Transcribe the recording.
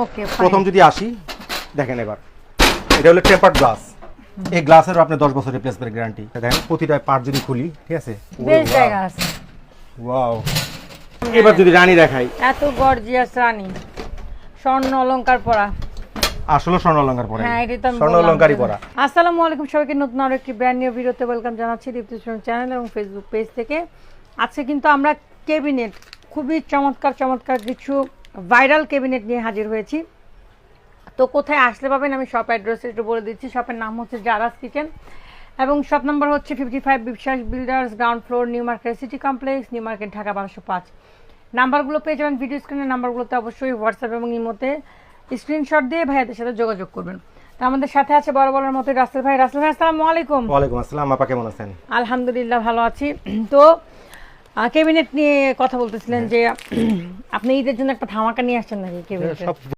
ওকে প্রথম যদি আসি দেখেন এবার। এটা হলো টেম্পার্ড গ্লাস এই গ্লাসের আপনি দশ বছর রিপ্লেসমেন্ট গ্যারান্টি দেখেন প্রতিটা পার্ট যদি খুলি ঠিক আছে? বেশ জায়গা আছে। ওয়াও এবার যদি রানী দেখাই। এত গর্জিয়াস রানী। স্বর্ণ অলংকার পরা। আসলে স্বর্ণ অলঙ্কার পরে হ্যাঁ এটা তো স্বর্ণ বললাম অলঙ্কারই পরা। আসসালামু আলাইকুম সবাইকে নতুন আরও একটি ব্র্যান্ড নিউ ভিডিওতে ওয়েলকাম জানাচ্ছি দীপ্তি চ্যানেল এবং ফেসবুক পেজ থেকে। আজকে কিন্তু আমরা কেবিনেট খুবই চমৎকার চমৎকার কিছু ভাইরাল কেবিনেট নিয়ে হাজির হয়েছি। তো কোথায় আসলে পাবেন আমি শপ অ্যাড্রেস একটু বলে দিচ্ছি। শপের নাম হচ্ছে জারাস কিচেন এবং শপ নাম্বার হচ্ছে fifty five Biswas builders ground floor new market city complex new market Dhaka বারোশো পাঁচ। নাম্বারগুলো পেয়ে যাবেন ভিডিও স্ক্রিনের নাম্বারগুলোতে অবশ্যই হোয়াটসঅ্যাপ এবং ইমোতে স্ক্রিনশট দিয়ে ভাইয়াদের সাথে যোগাযোগ করবেন। তো আমাদের সাথে আছে বড় বড়ের মতো রাসেল ভাই। রাসেল ভাই আসসালামু আলাইকুম। ওয়ালাইকুম আসসালাম আপা কেমন আছেন? আলহামদুলিল্লাহ ভালো আছি। তো ক্যাবিনেট নিয়ে কথা বলতেছিলেন যে আপনি ঈদের জন্য একটা ধামাকা নিয়ে আসছেন নাকি ক্যাবিনেট সব